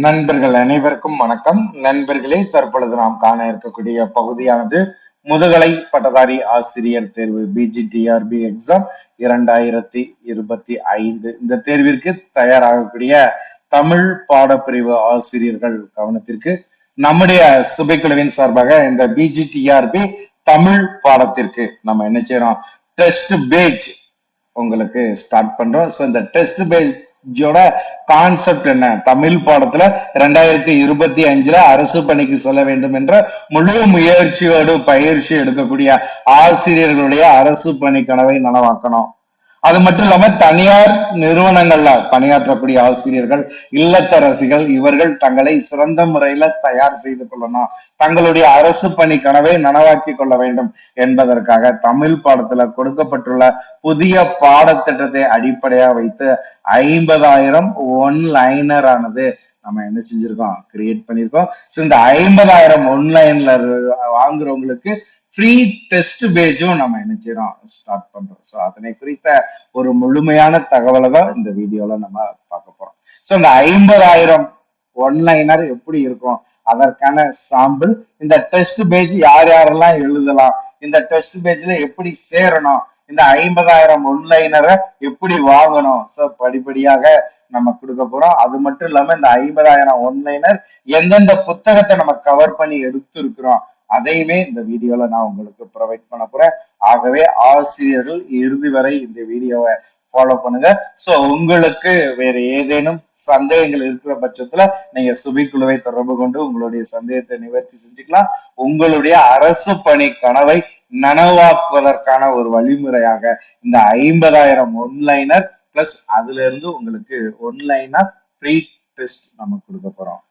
நண்பர்கள் அனைவருக்கும் வணக்கம். நண்பர்களே தற்பொழுது நாம் காண இருக்கக்கூடிய பகுதியானது முதுகலை பட்டதாரி ஆசிரியர் தேர்வு பிஜிடிஆர்பி எக்ஸாம் இரண்டாயிரத்தி இருபத்தி ஐந்து. இந்த தேர்விற்கு தயாராகக்கூடிய தமிழ் பாடப்பிரிவு ஆசிரியர்கள் கவனத்திற்கு நம்முடைய சுபைக்குழுவின் சார்பாக இந்த பிஜிடிஆர்பி தமிழ் பாடத்திற்கு நம்ம என்ன செய்யறோம்? டெஸ்ட் பேஜ் உங்களுக்கு ஸ்டார்ட் பண்றோம். ஸோ இந்த டெஸ்ட் பேஜ் கான்செப்ட் என்ன? தமிழ் பாடத்துல ரெண்டாயிரத்தி இருபத்தி அஞ்சுல அரசு பணிக்கு செல்ல வேண்டும் என்ற முழு முயற்சியோடு பயிற்சி எடுக்கக்கூடிய ஆசிரியர்களுடைய அரசு பணி கனவை நனவாக்கணும். அது மட்டும் இல்லாம தனியார் நிறுவனங்கள்ல பணியாற்றக்கூடிய ஆசிரியர்கள் இல்லத்தரசிகள் இவர்கள் தங்களை சிறந்த முறையில தயார் செய்து கொள்ளணும். தங்களுடைய அரசு பணி கனவை நனவாக்கி கொள்ள வேண்டும் என்பதற்காக தமிழ் பாடத்துல கொடுக்கப்பட்டுள்ள புதிய பாடத்திட்டத்தை அடிப்படையாக வைத்து ஐம்பதாயிரம் ஒன் லைனர் ஆனது நம்ம என்ன செஞ்சிருக்கோம்? கிரியேட் பண்ணியிருக்கோம் ஸோ இந்த ஐம்பதாயிரம் ஒன்லைன்ல வாங்குறவங்களுக்கு ஃப்ரீ டெஸ்ட் பேஜும் நம்ம என்ன செய்யறோம் ஸ்டார்ட் பண்றோம். ஸோ அதனை குறித்த ஒரு முழுமையான தகவலை தான் இந்த வீடியோல நம்ம பார்க்க போறோம். ஸோ இந்த ஐம்பதாயிரம் ஒன்லைனர் எப்படி இருக்கும்? அதற்கான சாம்பிள் இந்த டெஸ்ட் பேஜ் யார் யாரெல்லாம் எழுதலாம்? இந்த டெஸ்ட் பேஜ்ல எப்படி சேரணும்? இந்த ஐம்பதாயிரம் ஒன்லைனரை எப்படி வாங்கணும்? ஸோ படிப்படியாக நம்ம கொடுக்க போறோம். அது மட்டும் இல்லாம இந்த ஐம்பதாயிரம் ஒன்லைனர் எந்தெந்த புத்தகத்தை நம்ம கவர் பண்ணி எடுத்திருக்கிறோம்? அதையுமே இந்த வீடியோல நான் உங்களுக்கு ப்ரொவைட் பண்ண போறேன். ஆகவே ஆசிரியர்கள் இறுதி வரை இந்த வீடியோவை ஃபாலோ பண்ணுங்க. ஸோ உங்களுக்கு வேற ஏதேனும் சந்தேகங்கள் இருக்கிற பட்சத்துல நீங்க சுபி குழுவை தொடர்பு கொண்டு உங்களுடைய சந்தேகத்தை நிவர்த்தி செஞ்சுக்கலாம். உங்களுடைய அரசு பணி கனவை நனவாக்குவதற்கான ஒரு வழிமுறையாக இந்த ஐம்பதாயிரம் ஒன்லைனர் பிளஸ் அதுல இருந்து உங்களுக்கு ஒன்லைனா ஃப்ரீ டெஸ்ட் நம்ம கொடுக்க போறோம்.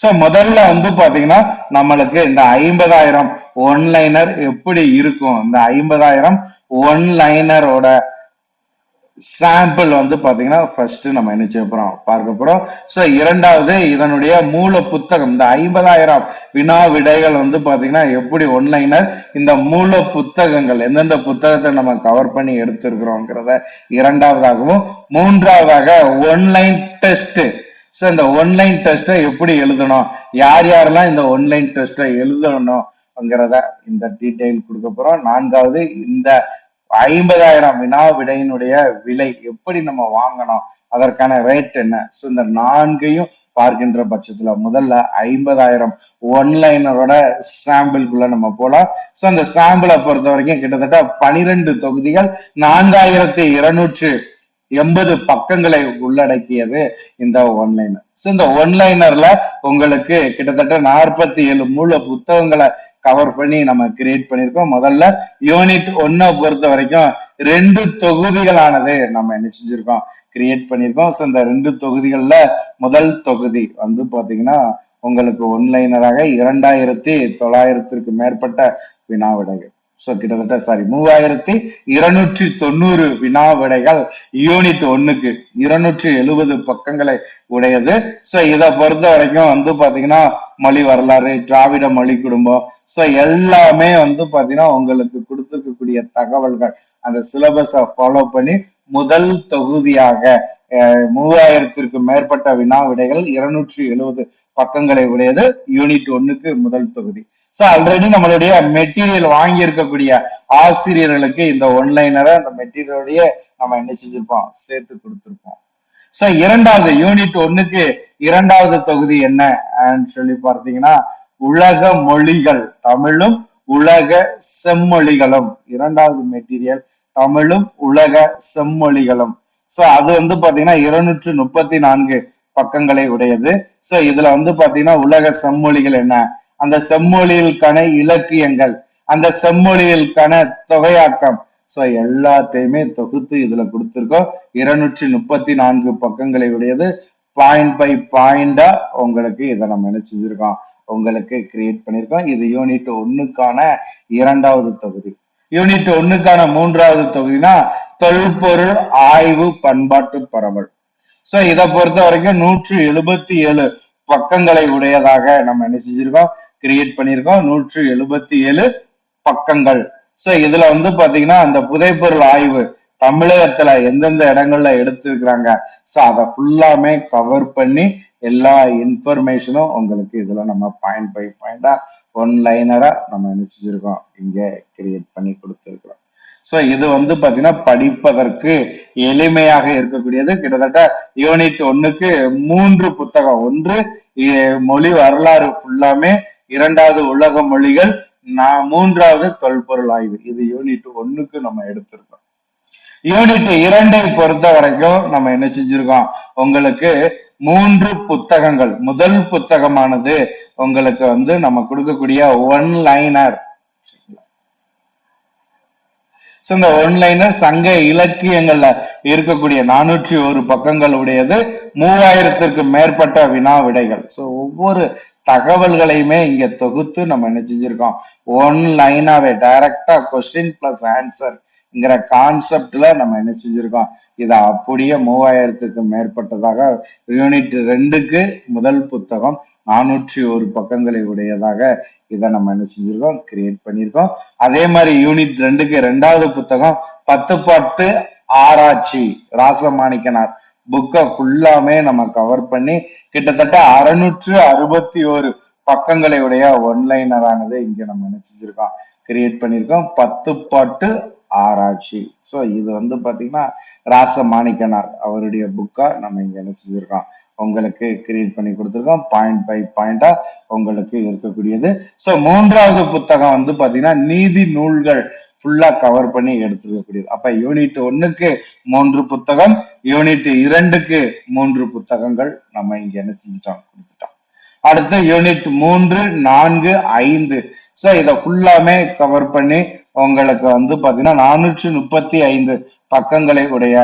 சோ முதல்ல வந்து பாத்தீங்கன்னா நம்மளுக்கு இந்த ஐம்பதாயிரம் ஒன்லைனர் எப்படி இருக்கும்? இந்த ஐம்பதாயிரம் ஒன்லைனரோட சாம்பிள் வந்து பாத்தீங்கன்னா ஃபர்ஸ்ட் நம்ம என்ன செய்ய போறோம்? பார்க்க போறோம். சோ இரண்டாவது இதனுடைய மூல புத்தகம் இந்த ஐம்பதாயிரம் வினா விடைகள் வந்து பாத்தீங்கன்னா எப்படி ஒன்லைனர் இந்த மூல புத்தகங்கள் எந்தெந்த புத்தகத்தை நம்ம கவர் பண்ணி எடுத்திருக்கிறோங்கிறத இரண்டாவதாகவும் மூன்றாவதாக ஒன்லைன் டெஸ்ட் ஸோ இந்த ஒன்லைன் டெஸ்ட்டை எப்படி எழுதணும்? யார் யாரெல்லாம் இந்த ஒன்லைன் டெஸ்ட்டை எழுதணும்ங்கிறத இந்த டீட்டெயில் கொடுக்க போகிறோம் நான்காவது இந்த ஐம்பதாயிரம் வினா விடையினுடைய விலை எப்படி நம்ம வாங்கணும்? அதற்கான ரேட் என்ன? ஸோ இந்த நான்கையும் பார்க்கின்ற பட்சத்துல முதல்ல ஐம்பதாயிரம் ஒன்லைனரோட சாம்பிள்குள்ள நம்ம போலாம். ஸோ அந்த சாம்பிளை பொறுத்த வரைக்கும் கிட்டத்தட்ட பனிரெண்டு தொகுதிகள் நான்காயிரத்தி இருநூற்று எண்பது பக்கங்களை உள்ளடக்கியது இந்த ஒன்லைனர் ஸோ இந்த ஒன்லைனர்ல உங்களுக்கு கிட்டத்தட்ட நாற்பத்தி ஏழு மூல புத்தகங்களை கவர் பண்ணி நம்ம கிரியேட் பண்ணியிருக்கோம். முதல்ல யூனிட் ஒன்னை பொறுத்த வரைக்கும் ரெண்டு தொகுதிகளானது நம்ம என்ன செஞ்சிருக்கோம் கிரியேட் பண்ணியிருக்கோம். ஸோ இந்த ரெண்டு தொகுதிகளில் முதல் தொகுதி வந்து பார்த்தீங்கன்னா உங்களுக்கு ஒன்லைனராக இரண்டாயிரத்தி தொள்ளாயிரத்திற்கு மேற்பட்ட வினா விடைகள் ஸோ கிட்டத்தட்ட சாரி மூவாயிரத்தி இருநூற்றி தொண்ணூறு வினா விடைகள் யூனிட் ஒன்னுக்கு இருநூற்றி எழுபது பக்கங்களை உடையது. ஸோ இதை பொறுத்த வரைக்கும் வந்து பாத்தீங்கன்னா மொழி வரலாறு திராவிட மொழி குடும்பம். ஸோ எல்லாமே வந்து பாத்தீங்கன்னா உங்களுக்கு கொடுத்துருக்கக்கூடிய தகவல்கள் அந்த சிலபஸை ஃபாலோ பண்ணி முதல் தொகுதியாக மூவாயிரத்திற்கு மேற்பட்ட வினா விடைகள் இருநூற்றி எழுபது பக்கங்களை உடையது யூனிட் ஒன்னுக்கு முதல் தொகுதி. ஸோ ஆல்ரெடி நம்மளுடைய மெட்டீரியல் வாங்கி இருக்கக்கூடிய ஆசிரியர்களுக்கு இந்த ஒன்லைனரை அந்த மெட்டீரியலுடைய நம்ம என்ன செஞ்சிருப்போம்? சேர்த்து கொடுத்துருப்போம். ஸோ இரண்டாவது யூனிட் ஒன்னுக்கு இரண்டாவது தொகுதி என்ன? சொல்லி பார்த்தீங்கன்னா உலக மொழிகள் தமிழும் உலக செம்மொழிகளும். இரண்டாவது மெட்டீரியல் தமிழும் உலக செம்மொழிகளும். சோ அது வந்து பாத்தீங்கன்னா இருநூற்று முப்பத்தி நான்கு பக்கங்களை உடையது. சோ இதுல வந்து பாத்தீங்கன்னா உலக செம்மொழிகள் என்ன? அந்த செம்மொழிகளுக்கான இலக்கியங்கள் அந்த செம்மொழிகளுக்கான தொகையாக்கம். சோ எல்லாத்தையுமே தொகுத்து இதுல கொடுத்துருக்கோம். இருநூற்றி முப்பத்தி நான்கு பக்கங்களை உடையது. பாயிண்ட் பை பாயிண்டா உங்களுக்கு இதை நம்ம என்ன செஞ்சிருக்கோம் உங்களுக்கு கிரியேட் பண்ணியிருக்கோம் இது யூனிட் ஒன்னுக்கான இரண்டாவது தொகுதி. யூனிட் ஒன்னுக்கான மூன்றாவது தொகுதினா தொல்பொருள் ஆய்வு பண்பாட்டு பரவல். சோ இதை பொறுத்த வரைக்கும் நூற்று எழுபத்தி ஏழு பக்கங்களை உடையதாக நம்ம என்ன செஞ்சிருக்கோம்? கிரியேட் பண்ணியிருக்கோம். நூற்று எழுபத்தி ஏழு பக்கங்கள். சோ இதுல வந்து பாத்தீங்கன்னா அந்த புதைப்பொருள் ஆய்வு தமிழகத்துல எந்தெந்த இடங்கள்ல எடுத்திருக்கிறாங்க? சோ அதை ஃபுல்லாமே கவர் பண்ணி எல்லா இன்ஃபர்மேஷனும் உங்களுக்கு இதுல நம்ம பாயிண்ட் பை பாயிண்டா ஒன் லைனரா நம்ம நினைச்சிருக்கோம். இங்க கிரியேட் பண்ணி கொடுத்துருக்கோம் சோ இது வந்து பாத்தீங்கன்னா படிப்பதற்கு எளிமையாக இருக்கக்கூடியது. கிட்டத்தட்ட யூனிட் ஒன்னுக்கு மூன்று புத்தகம். ஒன்று மொழி வரலாறு ஃபுல்லாமே இரண்டாவது உலக மொழிகள். நான் மூன்றாவது தொல்பொருள் ஆய்வு. இது யூனிட் ஒன்னுக்கு நம்ம எடுத்திருக்கோம். யூனிட் இரண்டை பொறுத்த வரைக்கும் நம்ம என்ன செஞ்சிருக்கோம்? உங்களுக்கு மூன்று புத்தகங்கள். முதல் புத்தகமானது உங்களுக்கு வந்து நம்ம கொடுக்கக்கூடிய ஒன் லைனர் ஸோ இந்த ஒன்லைனர் சங்க இலக்கியங்கள்ல இருக்கக்கூடிய நானூற்றி ஒரு பக்கங்கள் உடையது மூவாயிரத்திற்கு மேற்பட்ட வினா விடைகள். ஸோ ஒவ்வொரு தகவல்களையுமே இங்க தொகுத்து நம்ம என்ன செஞ்சிருக்கோம்? ஒன் லைனாவே டைரக்டா கொஸ்டின் பிளஸ் ஆன்சர்ங்கிற கான்செப்ட்ல நம்ம என்ன செஞ்சிருக்கோம்? இது அப்படியே மூவாயிரத்துக்கு மேற்பட்டதாக யூனிட் ரெண்டுக்கு முதல் புத்தகம் நானூற்றி ஒரு பக்கங்களை உடையதாக இதை நம்ம என்ன செஞ்சிருக்கோம்? கிரியேட் பண்ணியிருக்கோம். அதே மாதிரி யூனிட் ரெண்டுக்கு ரெண்டாவது புத்தகம் பத்து பத்து ஆராய்ச்சி ராசமாணிக்கனார். புக்கை ஃபுல்லாமே நம்ம கவர் பண்ணி கிட்டத்தட்ட அறுநூற்று அறுபத்தி ஒரு பக்கங்களை உடைய ஒன்லைனரானது இங்கே நம்ம என்ன செஞ்சிருக்கோம்? கிரியேட் பண்ணியிருக்கோம். பத்து பாட்டு ஆராய்ச்சி. ஸோ இது வந்து பார்த்திங்கன்னா ராச மாணிக்கனார் அவருடைய புக்காக நம்ம இங்கே என்ன உங்களுக்கு கிரியேட் பண்ணி கொடுத்துருக்கோம். பாயிண்ட் பை பாயிண்டா உங்களுக்கு இருக்கக்கூடியது. ஸோ மூன்றாவது புத்தகம் வந்து பார்த்தீங்கன்னா நீதி நூல்கள் ஃபுல்லாக கவர் பண்ணி எடுத்துருக்கக்கூடியது. அப்போ யூனிட் ஒன்றுக்கு மூன்று புத்தகம் யூனிட் இரண்டுக்கு மூன்று புத்தகங்கள் நம்ம இங்கே என்ன செஞ்சுட்டோம் கொடுத்துட்டோம். அடுத்து யூனிட் மூன்று நான்கு ஐந்து. ஸோ இதை ஃபுல்லாமே கவர் பண்ணி உங்களுக்கு வந்து பாத்தீங்கன்னா நானூற்றி முப்பத்தி ஐந்து பக்கங்களை உடைய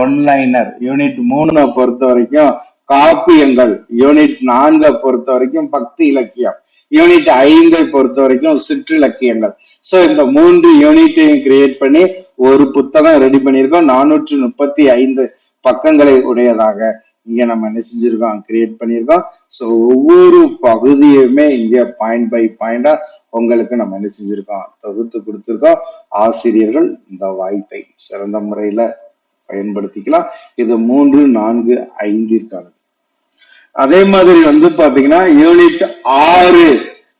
ஒன்லைனர் யூனிட் மூணை பொறுத்த வரைக்கும் காப்பியங்கள் யூனிட் நான்கை பொறுத்த வரைக்கும் பக்தி இலக்கியம் யூனிட் ஐந்தை பொறுத்த வரைக்கும் சிற்றிலக்கியங்கள். சோ இந்த மூன்று யூனிட்டையும் கிரியேட் பண்ணி ஒரு புத்தகம் ரெடி பண்ணியிருக்கோம். நானூற்றி முப்பத்தி ஐந்து பக்கங்களை உடையதாக. இங்க நம்ம என்ன செஞ்சிருக்கோம்? கிரியேட் பண்ணியிருக்கோம் ஸோ ஒவ்வொரு பகுதியுமே இங்க பாயிண்ட் பை பாயிண்டா உங்களுக்கு நம்ம என்ன செஞ்சிருக்கோம்? தொகுத்து கொடுத்துருக்கோம். ஆசிரியர்கள் இந்த வாய்ப்பை சிறந்த முறையில பயன்படுத்திக்கலாம். இது மூன்று நான்கு ஐந்திற்கானது. அதே மாதிரி வந்து பாத்தீங்கன்னா யூனிட் ஆறு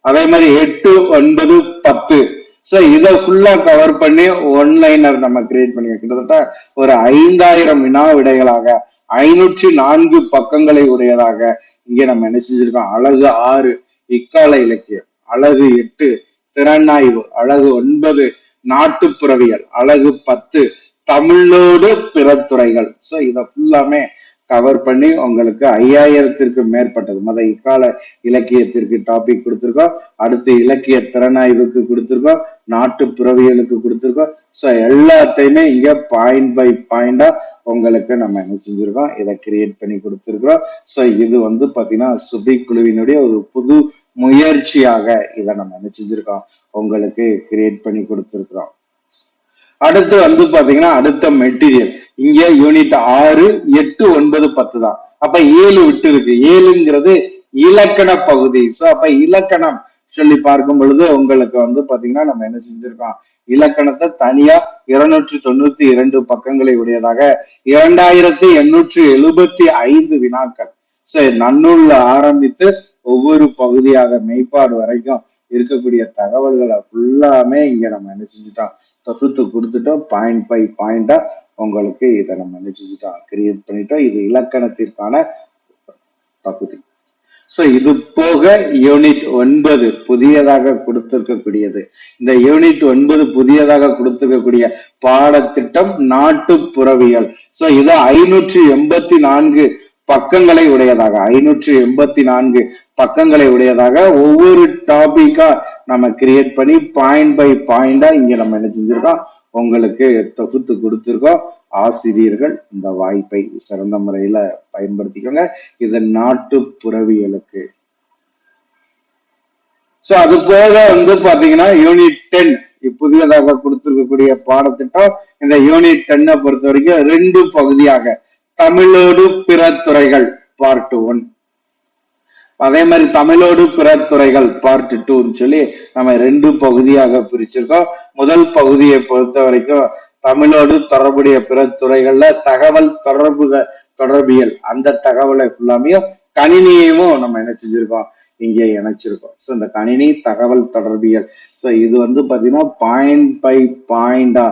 அதே மாதிரி எட்டு ஒன்பது பத்து சோ இதை ஃபுல்லா கவர் பண்ணி ஒன்லைனர் நம்ம கிரியேட் பண்ணி கிட்டத்தட்ட ஒரு ஐந்தாயிரம் வினா விடைகளாக ஐநூற்றி நான்கு பக்கங்களை உடையதாக இங்க நம்ம என்ன செஞ்சிருக்கோம்? அழகு ஆறு இக்கால இலக்கியம். அழகு எட்டு திறனாய்வு. அழகு ஒன்பது நாட்டுப்புறவியல். அழகு பத்து தமிழோடு பிற துறைகள் சோ இதை ஃபுல்லாமே கவர் பண்ணி உங்களுக்கு ஐயாயிரத்திற்கு மேற்பட்டது. மத இக்கால இலக்கியத்திற்கு டாபிக் கொடுத்துருக்கோம். அடுத்து இலக்கிய திறனாய்வுக்கு கொடுத்துருக்கோம். நாட்டு புறவியலுக்கு கொடுத்துருக்கோம். ஸோ எல்லாத்தையுமே இங்கே பாயிண்ட் பை பாயிண்டா உங்களுக்கு நம்ம என்ன செஞ்சிருக்கோம்? இதை கிரியேட் பண்ணி கொடுத்துருக்குறோம். ஸோ இது வந்து பார்த்தீங்கன்னா சுபி குழுவினுடைய ஒரு புது முயற்சியாக இதை நம்ம என்ன செஞ்சிருக்கோம்? உங்களுக்கு கிரியேட் பண்ணி கொடுத்துருக்குறோம். அடுத்து வந்து பாத்தீங்கன்னா அடுத்த மெட்டீரியல் இங்க யூனிட் ஆறு எட்டு ஒன்பது பத்து தான். அப்ப ஏழு விட்டு இருக்கு ஏழுங்கிறது இலக்கண பகுதி. சோ அப்ப இலக்கணம் சொல்லி பார்க்கும் பொழுது உங்களுக்கு வந்து பாத்தீங்கன்னா நம்ம என்ன செஞ்சிருக்கோம்? இலக்கணத்தை தனியா இருநூற்றி தொண்ணூத்தி இரண்டு பக்கங்களை உடையதாக இரண்டாயிரத்தி எண்ணூற்றி எழுபத்தி ஐந்து வினாக்கள். சோ நன்னூல்ல ஆரம்பித்து ஒவ்வொரு பகுதியாக மெய்ப்பாடு வரைக்கும் இருக்கக்கூடிய தகவல்களை ஃபுல்லாமே இங்க நம்ம என்ன செஞ்சுட்டோம்? தொகுத்து கொடுத்துட்டோம். பாயிண்ட் பை பாயிண்டா உங்களுக்கு இதை நம்ம என்ன செஞ்சுட்டோம்? கிரியேட் பண்ணிட்டோம். இது இலக்கணத்திற்கான பகுதி. சோ இது போக யூனிட் ஒன்பது புதியதாக கொடுத்திருக்கக்கூடியது. இந்த யூனிட் ஒன்பது புதியதாக கொடுத்திருக்கக்கூடிய பாடத்திட்டம் நாட்டுப்புறவியல். சோ இது ஐநூற்றி எண்பத்தி நான்கு பக்கங்களை உடையதாக. ஐநூற்றி எண்பத்தி நான்கு பக்கங்களை உடையதாக ஒவ்வொரு டாபிக்கா நம்ம கிரியேட் பண்ணி பாயிண்ட் பை பாயிண்டா இங்க நம்ம என்ன செஞ்சிருக்கோம்? உங்களுக்கு தொகுத்து கொடுத்துருக்கோம். ஆசிரியர்கள் இந்த வாய்ப்பை சிறந்த முறையில பயன்படுத்திக்கோங்க. இது நாட்டுப்புறவியலுக்கு. சோ அது போக வந்து பாத்தீங்கன்னா யூனிட் டென் புதியதாக கொடுத்திருக்கக்கூடிய பாடத்திட்டம். இந்த யூனிட் டென்னை பொறுத்த வரைக்கும் ரெண்டு பகுதியாக தமிழோடு பிற துறைகள் பார்ட் ஒன் அதே மாதிரி தமிழோடு பிற துறைகள் பார்ட் டூன்னு சொல்லி நம்ம ரெண்டு பகுதியாக பிரிச்சிருக்கோம். முதல் பகுதியை பொறுத்த வரைக்கும் தமிழோடு தொடர்புடைய பிற துறைகள்ல தகவல் தொடர்புகள் தொடர்பியல் அந்த தகவலை ஃபுல்லாமையும் கணினியையும் நம்ம என்ன செஞ்சிருக்கோம் இங்கே இணைச்சிருக்கோம். ஸோ இந்த கணினி தகவல் தொடர்பியல். ஸோ இது வந்து பாத்தீங்கன்னா பாயிண்ட் பை பாயிண்டா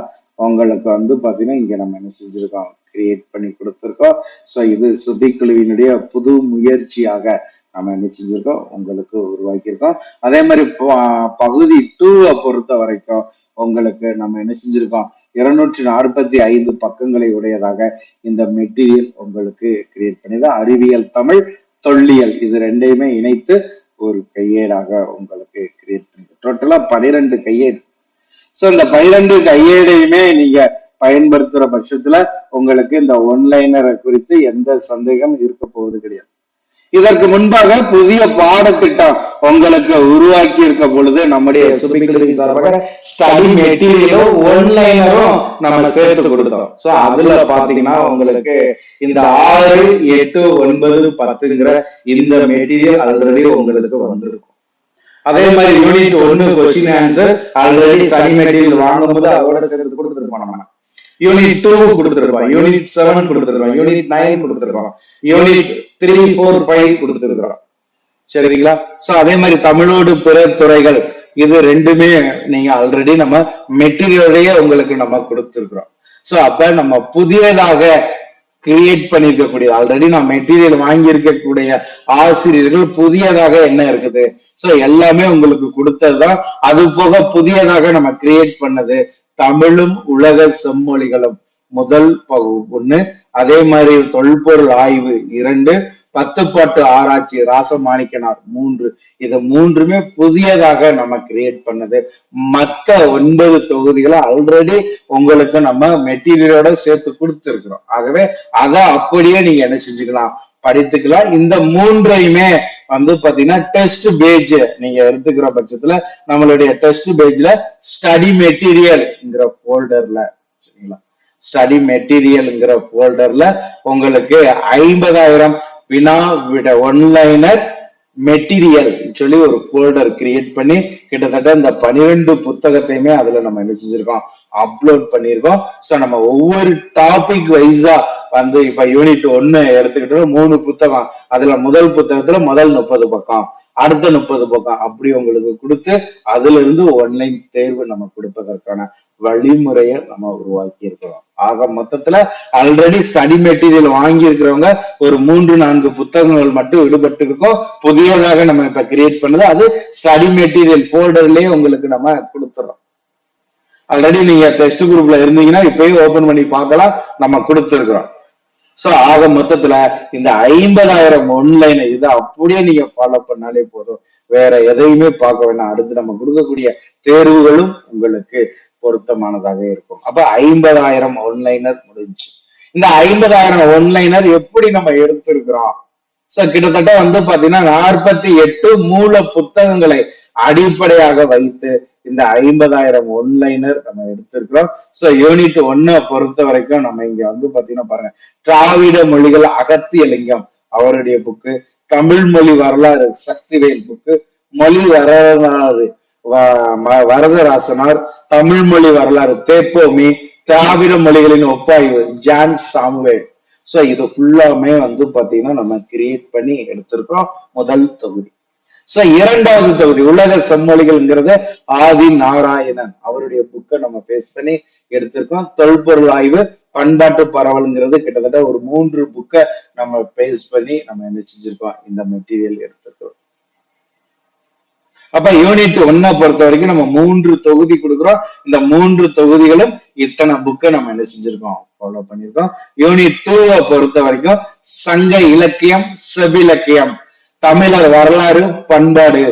உங்களுக்கு வந்து பாத்தீங்கன்னா இங்க நம்ம என்ன செஞ்சிருக்கோம் கிரியேட் பண்ணி கொடுத்துருக்கோம். ஸோ இது சுபிக்குழுவினுடைய புது முயற்சியாக நம்ம என்ன செஞ்சிருக்கோம்? உங்களுக்கு உருவாக்கியிருக்கோம். அதே மாதிரி பகுதி டூவை பொறுத்த வரைக்கும் உங்களுக்கு நம்ம என்ன செஞ்சிருக்கோம்? இருநூற்றி நாற்பத்தி ஐந்து பக்கங்களை உடையதாக இந்த மெட்டீரியல் உங்களுக்கு கிரியேட் பண்ணிதான் அறிவியல் தமிழ் தொல்லியல் இது ரெண்டையுமே இணைத்து ஒரு கையேடாக உங்களுக்கு கிரியேட் பண்ணி டோட்டலா பனிரெண்டு கையேடு. சோ இந்த பனிரெண்டு கையேடையுமே நீங்க பயன்படுத்துற பட்சத்துல உங்களுக்கு இந்த ஒன்லைனர் குறித்து எந்த சந்தேகம் இருக்க போவது கிடையாது. இதற்கு முன்பாக புதிய பாடத்திட்டம் உங்களுக்கு உருவாக்கி இருக்க பொழுது நம்முடைய சார்பாக ஸ்டடி மெட்டீரியலும் ஒன்லைனரும் நம்ம சேர்த்து கொடுத்தோம். சோ அதுல பாத்தீங்கன்னா உங்களுக்கு இந்த ஆறு எட்டு ஒன்பது பத்துங்கிற இந்த மெட்டீரியல் ஆல்ரெடி உங்களுக்கு வந்திருக்கும். அதே மாதிரி யூனிட் ஒன்னு question answer already study material வாங்கும்போது அதோட சேர்த்து கொடுத்துருப்போம் நம்ம யூனிட் டூ கொடுத்துருப்போம் யூனிட் செவன் கொடுத்துருப்போம் யூனிட் நைன் கொடுத்துருப்போம் யூனிட் த்ரீ ஃபோர் ஃபைவ் கொடுத்துருக்கிறோம் சரிங்களா? சோ அதே மாதிரி தமிழோடு பிற துறைகள் இது ரெண்டுமே நீங்க ஆல்ரெடி நம்ம மெட்டீரியலையே உங்களுக்கு நம்ம கொடுத்துருக்குறோம். சோ அப்ப நம்ம புதியதாக கிரியேட் பண்ணிருக்கக்கூடிய ஆல்ரெடி நான் மெட்டீரியல் வாங்கி இருக்கக்கூடிய ஆசிரியர்கள் புதியதாக என்ன இருக்குது? சோ எல்லாமே உங்களுக்கு கொடுத்ததுதான். அது போக புதியதாக நம்ம கிரியேட் பண்ணது தமிழும் உலக செம்மொழிகளும் முதல் பகு- ஒண்ணு அதே மாதிரி தொல்பொருள் ஆய்வு. இரண்டு பத்துப்பாட்டு ஆராய்ச்சி ராசமாணிக்கனார். மூன்று இது மூன்றுமே புதியதாக நம்ம கிரியேட் பண்ணது. மத்த ஒன்பது தொகுதிகளை ஆல்ரெடி உங்களுக்கு நம்ம மெட்டீரியலோட சேர்த்து கொடுத்துருக்குறோம். ஆகவே அதை அப்படியே நீங்க என்ன செஞ்சுக்கலாம்? படித்துக்கலாம். இந்த மூன்றையுமே வந்து பாத்தீங்கன்னா டெஸ்ட் பேஜ் நீங்க எடுத்துக்கிற பட்சத்துல நம்மளுடைய டெஸ்ட் பேஜ்ல ஸ்டடி மெட்டீரியல்ங்கிற போல்டர்ல சரிங்களா? ஸ்டடி மெட்டீரியல்ங்கிற போல்டர்ல உங்களுக்கு ஐம்பதாயிரம் வினா விட ஒன்லைனர் மெட்டீரியல் சொல்லி ஒரு ஃபோல்டர் கிரியேட் பண்ணி கிட்டத்தட்ட இந்த பனிரெண்டு புத்தகத்தையுமே அதுல நம்ம என்ன செஞ்சிருக்கோம்? அப்லோட் பண்ணியிருக்கோம் ஸோ நம்ம ஒவ்வொரு டாபிக் வைஸா வந்து இப்ப யூனிட் ஒன்னு எடுத்துக்கிட்டோம் மூணு புத்தகம். அதுல முதல் புத்தகத்துல முதல் முப்பது பக்கம். அடுத்த முப்பது பக்கம் அப்படி உங்களுக்கு கொடுத்து அதுல இருந்து ஒன்லைன் தேர்வு நம்ம கொடுப்பதற்கான வழிமுறையை நம்ம உருவாக்கி இருக்கிறோம். ஆக மொத்தத்துல ஆல்ரெடி ஸ்டடி மெட்டீரியல் வாங்கி இருக்கிறவங்க ஒரு மூன்று நான்கு புத்தகங்கள் மட்டும் விடுபட்டு இருக்கோம் புதியதாக நம்ம இப்ப கிரியேட் பண்ணது அது ஸ்டடி மெட்டீரியல் போல்டர்லயே உங்களுக்கு நம்ம கொடுத்துறோம். ஆல்ரெடி நீங்க டெஸ்ட் குரூப்ல இருந்தீங்கன்னா இப்பயும் ஓபன் பண்ணி பார்க்கலாம். நம்ம கொடுத்துருக்குறோம். சோ ஆக மொத்தத்துல இந்த ஐம்பதாயிரம் ஒன்லைன் இதை அப்படியே நீங்க ஃபாலோ பண்ணாலே போதும். வேற எதையுமே பார்க்க வேண்டாம் அடுத்து நம்ம கொடுக்கக்கூடிய தேர்வுகளும் உங்களுக்கு பொருத்தமானதாக இருக்கும். அப்ப ஐம்பதாயிரம் ஒன்லைனர் முடிஞ்சு. இந்த ஐம்பதாயிரம் ஒன்லைனர் எப்படி நம்ம எடுத்திருக்கிறோம்? சோ கிட்டத்தட்ட வந்து பாத்தீங்கன்னா நாற்பத்தி எட்டு மூல புத்தகங்களை அடிப்படையாக வைத்து இந்த ஐம்பதாயிரம் ஒன்லைனர் நம்ம எடுத்திருக்கிறோம். சோ யூனிட் ஒன்னை பொறுத்த வரைக்கும் நம்ம இங்க வந்து பாத்தீங்கன்னா பாருங்க. திராவிட மொழிகள் அகத்தியலிங்கம் அவருடைய புக்கு தமிழ் மொழி வரலாறு சக்திவேல் புக்கு மொழி வரலாறு வ- வரதராசனார் தமிழ் மொழி வரலாறு தேப்போமி திராவிட மொழிகளின் ஒப்பாய்வு ஜான் சாமுவேல். சோ இது ஃபுல்லாமே வந்து பாத்தீங்கன்னா நம்ம கிரியேட் பண்ணி எடுத்திருக்கிறோம் முதல் தொகுதி. சோ இரண்டாவது தொகுதி உலக செம்மொழிகள்ங்கிறது ஆதி நாராயணன் அவருடைய புக்கை நம்ம பேஸ் பண்ணி எடுத்திருக்கோம். தொல்பொருள் ஆய்வு பண்பாட்டு பரவல்ங்கிறது கிட்டத்தட்ட ஒரு மூன்று புக்கை நம்ம பேஸ் பண்ணி நம்ம என்ன செஞ்சிருக்கோம்? இந்த மெட்டீரியல் எடுத்திருக்கோம். அப்ப யூனிட் ஒன்ன பொறுத்த வரைக்கும் நம்ம மூன்று தொகுதி கொடுக்குறோம். இந்த மூன்று தொகுதிகளும் இத்தனை புக்கை நம்ம என்ன செஞ்சிருக்கோம்? ஃபாலோ பண்ணியிருக்கோம் யூனிட் டூவை பொறுத்த வரைக்கும் சங்க இலக்கியம் செவிலக்கியம் தமிழர் வரலாறு பண்பாடு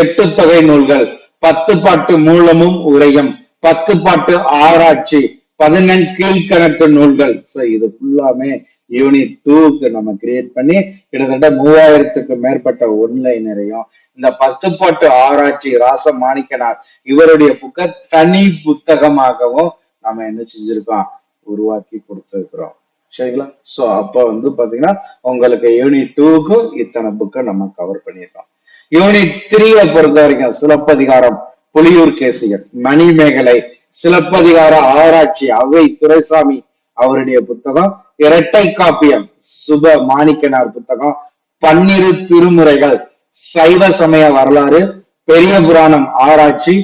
எட்டு தொகை நூல்கள் பத்து பாட்டு மூலமும் உரையும் பத்து பாட்டு ஆராய்ச்சி பதினெண் கீழ்கணக்கு நூல்கள். சோ இது ஃபுல்லாமே யூனிட் டூக்கு நம்ம கிரியேட் பண்ணி கிட்டத்தட்ட மூவாயிரத்துக்கு மேற்பட்ட ஒன்லைனரையும் இந்த பத்து பாட்டு ஆராய்ச்சி ராச மாணிக்கனார் இவருடைய புக்க தனி புத்தகமாகவும் நம்ம என்ன செஞ்சிருக்கோம்? உருவாக்கி கொடுத்துருக்கிறோம். சரிங்களா? ஸோ அப்போ வந்து பார்த்தீங்கன்னா உங்களுக்கு யூனிட் டூக்கு இத்தனை புக்கை நம்ம கவர் பண்ணியிருக்கோம். யூனிட் த்ரீயை பொறுத்த வரைக்கும் சிலப்பதிகாரம் புலியூர் கேசியன் மணிமேகலை சிலப்பதிகார ஆராய்ச்சி அவை துரைசாமி அவருடைய புத்தகம் இரட்டை காப்பியம் சுப மாணிக்கனார் புத்தகம் பன்னிரு திருமுறைகள் சைவ சமய வரலாறு பெரிய புராணம் ஆராய்ச்சி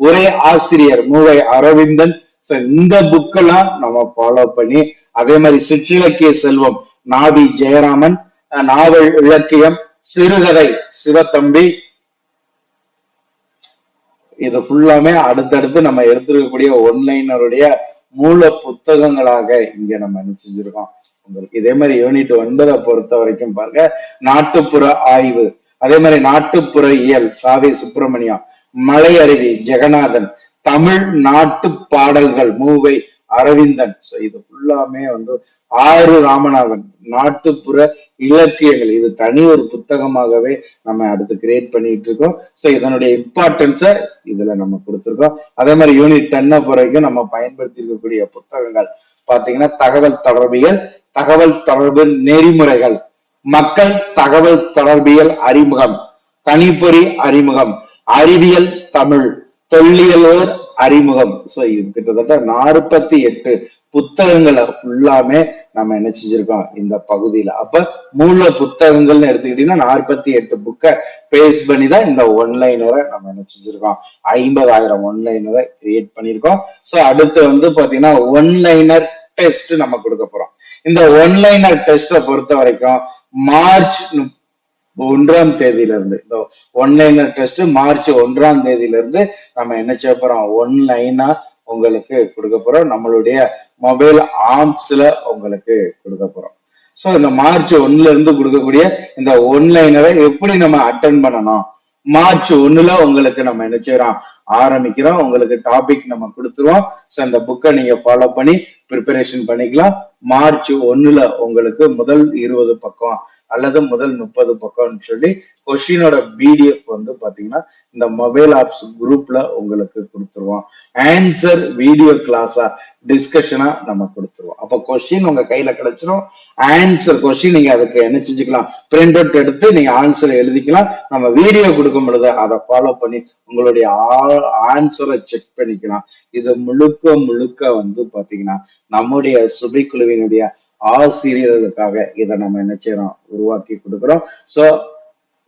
ஒரே ஆசிரியர் மூவை அரவிந்தன் ஸோ இந்த புக்கெல்லாம் நம்ம ஃபாலோ பண்ணி அதே மாதிரி சிற்றிலக்கிய செல்வம் நாவி ஜெயராமன் நாவல் இலக்கியம் சிறுகதை சிவத்தம்பி இது ஃபுல்லாமே அடுத்தடுத்து நம்ம எடுத்திருக்கக்கூடிய ஒன்லைனருடைய மூல புத்தகங்களாக இங்க நம்ம என்ன செஞ்சிருக்கோம் உங்களுக்கு இதே மாதிரி யூனிட் ஒன்பதை பொறுத்த வரைக்கும் பாருங்க. நாட்டுப்புற ஆய்வு. அதே மாதிரி நாட்டுப்புற இயல் சாவி சுப்பிரமணியம். மலை அருவி ஜெகநாதன். தமிழ் நாட்டு பாடல்கள் மூவை அரவிந்தன் இது ஃபுல்லாமே வந்து ஆறு ராமநாதன் நாட்டுப்புற இலக்கியங்கள். இது தனி ஒரு புத்தகமாகவே நம்ம அடுத்து கிரியேட் பண்ணிட்டு இருக்கோம் ஸோ இதனுடைய இம்பார்ட்டன்ஸை இதுல நம்ம கொடுத்துருக்கோம். அதே மாதிரி யூனிட் டென்னை வரைக்கும் நம்ம பயன்படுத்தி இருக்கக்கூடிய புத்தகங்கள். பாத்தீங்கன்னா தகவல் தொடர்பியல் தகவல் தொடர்பு நெறிமுறைகள் மக்கள் தகவல் தொடர்பியல் அறிமுகம் கணிப்பொறி அறிமுகம் அறிவியல் தமிழ். தொல்லியலோர் அறிமுகம். சோ கிட்டத்தட்ட நாற்பத்தி எட்டு புத்தகங்களை ஃபுல்லாமே நம்ம என்ன செஞ்சிருக்கோம் இந்த பகுதியில. அப்ப மூல புத்தகங்கள்னு எடுத்துக்கிட்டீங்கன்னா நாற்பத்தி எட்டு புக்கை பேஸ் பண்ணி தான் இந்த ஒன்லைனரை நம்ம என்ன செஞ்சிருக்கோம்? ஐம்பதாயிரம் ஒன்லைனரை கிரியேட் பண்ணியிருக்கோம் சோ அடுத்து வந்து பாத்தீங்கன்னா ஒன்லைனர் டெஸ்ட் நம்ம கொடுக்க போறோம். இந்த ஒன்லைனர் டெஸ்ட்டை பொறுத்த வரைக்கும் மார்ச் ஒன்றாம் தேதியில இருந்து இந்த ஒன்லைனர் டெஸ்ட் மார்ச் ஒன்றாம் தேதியில இருந்து நம்ம என்ன செய்ய போறோம்? ஒன்லைனா உங்களுக்கு கொடுக்க போறோம். நம்மளுடைய மொபைல் ஆப்ஸ்ல உங்களுக்கு கொடுக்க போறோம். சோ இந்த மார்ச் ஒண்ணுல இருந்து கொடுக்கக்கூடிய இந்த ஒன்லைனரை எப்படி நம்ம அட்டன் பண்ணணும்? மார்ச் ஒண்ணுல உங்களுக்கு நம்ம என்ன செய்யறோம்? ஆரம்பிக்கிறோம். உங்களுக்கு டாபிக் நம்ம கொடுத்துருவோம். ஸோ அந்த புக்கை நீங்க ஃபாலோ பண்ணி ப்ரிப்பரேஷன் பண்ணிக்கலாம். மார்ச் ஒண்ணுல உங்களுக்கு முதல் இருபது பக்கம் அல்லது முதல் முப்பது பக்கம்னு சொல்லி கொஸ்டினோட பிடிஎஃப் வந்து பாத்தீங்கன்னா இந்த மொபைல் ஆப்ஸ் குரூப்ல உங்களுக்கு கொடுத்துருவோம். ஆன்சர் வீடியோ கிளாஸா டிஸ்கஷனா நம்ம கொடுத்துருவோம். அப்ப கொஸ்டின் உங்க கையில கிடைச்சிரும். ஆன்சர் கொஸ்டின் நீங்க அதுக்கு என்ன செஞ்சுக்கலாம்? பிரிண்ட் அவுட் எடுத்து நீங்க ஆன்சர் எழுதிக்கலாம். நம்ம வீடியோ கொடுக்கும் பொழுது அதை ஃபாலோ பண்ணி உங்களுடைய ஆன்சரை செக் பண்ணிக்கலாம். இது முழுக்க முழுக்க வந்து பாத்தீங்கன்னா நம்முடைய சுபைக்குழுவினுடைய ஆசிரியர்களுக்காக இதை நம்ம என்ன செய்யறோம்? உருவாக்கி கொடுக்குறோம். சோ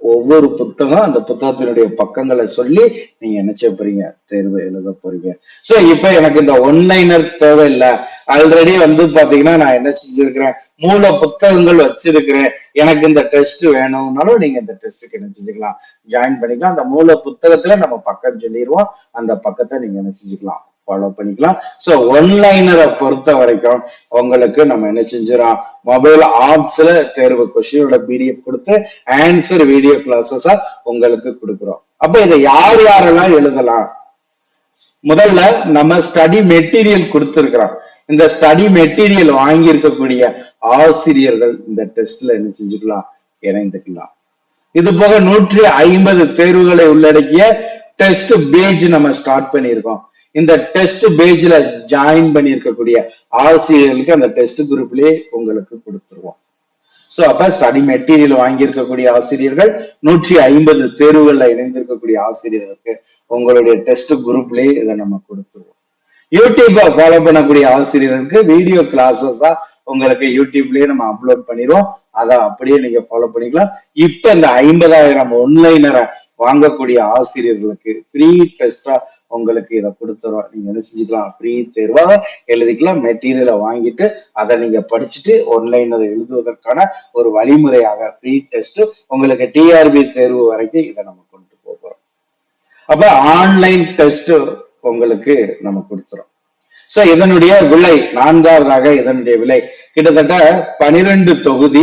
ஒவ்வொரு புத்தகம் அந்த புத்தகத்தினுடைய பக்கங்களை சொல்லி நீங்க என்ன செய்ய போறீங்க? தேர்வு எழுத போறீங்க. சோ இப்ப எனக்கு இந்த ஒன்லைனர் தேவையில்லை. ஆல்ரெடி வந்து பாத்தீங்கன்னா நான் என்ன செஞ்சிருக்கிறேன்? மூல புத்தகங்கள் வச்சிருக்கிறேன். எனக்கு இந்த டெஸ்ட் வேணும்னாலும் நீங்க இந்த டெஸ்ட்டுக்கு என்ன செஞ்சுக்கலாம். ஜாயின் பண்ணிக்கலாம். அந்த மூல புத்தகத்துல நம்ம பக்கம் சொல்லிடுவோம் அந்த பக்கத்தை நீங்க என்ன செஞ்சுக்கலாம். ஃபாலோ பண்ணிக்கலாம். சோ ஒன்லைனரை பொறுத்த வரைக்கும் உங்களுக்கு நம்ம என்ன செஞ்சிடோம் மொபைல் ஆப்ஸ்ல தேர்வு கொஸ்டினோட பிடிஎஃப் கொடுத்து ஆன்சர் வீடியோ கிளாஸஸா உங்களுக்கு கொடுக்குறோம். அப்ப இதை யார் யாரெல்லாம் எழுதலாம்? முதல்ல நம்ம ஸ்டடி மெட்டீரியல் கொடுத்துருக்கிறோம். இந்த ஸ்டடி மெட்டீரியல் வாங்கி இருக்கக்கூடிய ஆசிரியர்கள் இந்த டெஸ்ட்ல என்ன செஞ்சுக்கலாம் இணைந்துக்கலாம். இது போக நூற்றி ஐம்பது தேர்வுகளை உள்ளடக்கிய டெஸ்ட் பேஜ் நம்ம ஸ்டார்ட் பண்ணியிருக்கோம். இந்த டெஸ்ட் பேஜ்ல ஜாயின் பண்ணியிருக்கக்கூடிய ஆசிரியர்களுக்கு அந்த டெஸ்ட் குரூப்லயே உங்களுக்கு கொடுத்துருவோம். ஸோ அப்ப ஸ்டடி மெட்டீரியல் வாங்கி இருக்கக்கூடிய ஆசிரியர்கள் நூற்றி ஐம்பது தேர்வுகள்ல இணைந்திருக்கக்கூடிய ஆசிரியர்களுக்கு உங்களுடைய டெஸ்ட் குரூப்லயே இதை நம்ம கொடுத்துருவோம். யூடியூப்பை ஃபாலோ பண்ணக்கூடிய ஆசிரியர்களுக்கு வீடியோ கிளாஸஸா உங்களுக்கு யூடியூப்லயே நம்ம அப்லோட் பண்ணிடுவோம். அதை அப்படியே நீங்க ஃபாலோ பண்ணிக்கலாம். இப்ப இந்த ஐம்பதாயிரம் ஒன்லைனரை வாங்கக்கூடிய ஆசிரியர்களுக்கு ஃப்ரீ டெஸ்டா உங்களுக்கு இதை கொடுத்துறோம். நீங்க என்ன செஞ்சுக்கலாம்? ஃப்ரீ தேர்வாக எழுதிக்கலாம். மெட்டீரியலை வாங்கிட்டு அதை நீங்க படிச்சுட்டு ஒன்லைனர் எழுதுவதற்கான ஒரு வழிமுறையாக ஃப்ரீ டெஸ்ட் உங்களுக்கு டிஆர்பி தேர்வு வரைக்கும் இதை நம்ம கொண்டு போகிறோம் அப்ப ஆன்லைன் டெஸ்ட் உங்களுக்கு நம்ம கொடுத்துரும் சோ இதனுடைய விலை நான்காவதாக இதனுடைய விலை. கிட்டத்தட்ட பனிரெண்டு தொகுதி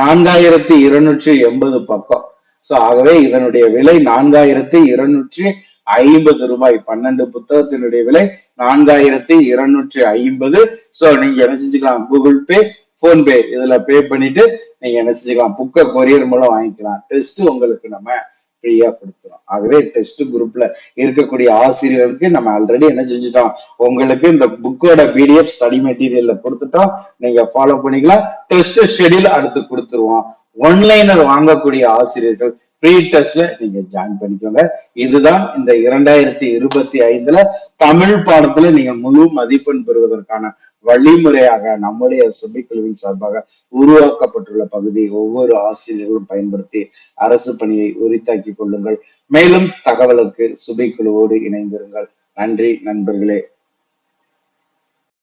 நான்காயிரத்தி இருநூற்றி எண்பது பக்கம். சோ ஆகவே இதனுடைய விலை நான்காயிரத்தி இருநூற்றி ஐம்பது ரூபாய் பன்னெண்டு புத்தகத்தினுடைய விலை நான்காயிரத்தி இருநூற்றி ஐம்பது. சோ நீங்க என்ன செஞ்சுக்கலாம்? கூகுள் பே போன்பே இதுல பே பண்ணிட்டு நீங்க என்ன செஞ்சுக்கலாம்? புக்கை கொரியர் மூலம் வாங்கிக்கலாம். டெஸ்ட் உங்களுக்கு நம்ம ஃப்ரீயா கொடுத்துரும். ஆகவே டெஸ்ட் குரூப்ல இருக்கக்கூடிய ஆசிரியர்களுக்கு நம்ம ஆல்ரெடி என்ன செஞ்சுட்டோம்? உங்களுக்கு இந்த புக்கோட பிடிஎஃப் ஸ்டடி மெட்டீரியல்ல கொடுத்துட்டோம். நீங்க ஃபாலோ பண்ணிக்கலாம். டெஸ்ட் ஷெடியூல் அடுத்து கொடுத்துருவோம். ஒன்லைனர் வாங்கக்கூடிய ஆசிரியர்கள் ப்ரீ டெஸ்ட்ல நீங்க ஜாயின் பண்ணிக்கோங்க. இதுதான் இந்த இரண்டாயிரத்தி இருபத்தி ஐந்துல தமிழ் பாடத்துல நீங்க முழு மதிப்பெண் பெறுவதற்கான வழிமுறையாக நம்முடைய சுபிக்குழுவின் சார்பாக உருவாக்கப்பட்டுள்ள பகுதி ஒவ்வொரு ஆசிரியர்களும் பயன்படுத்தி அரசு பணியை உரித்தாக்கிக் கொள்ளுங்கள். மேலும் தகவலுக்கு சுபிக்குழுவோடு இணைந்திருங்கள். நன்றி நண்பர்களே.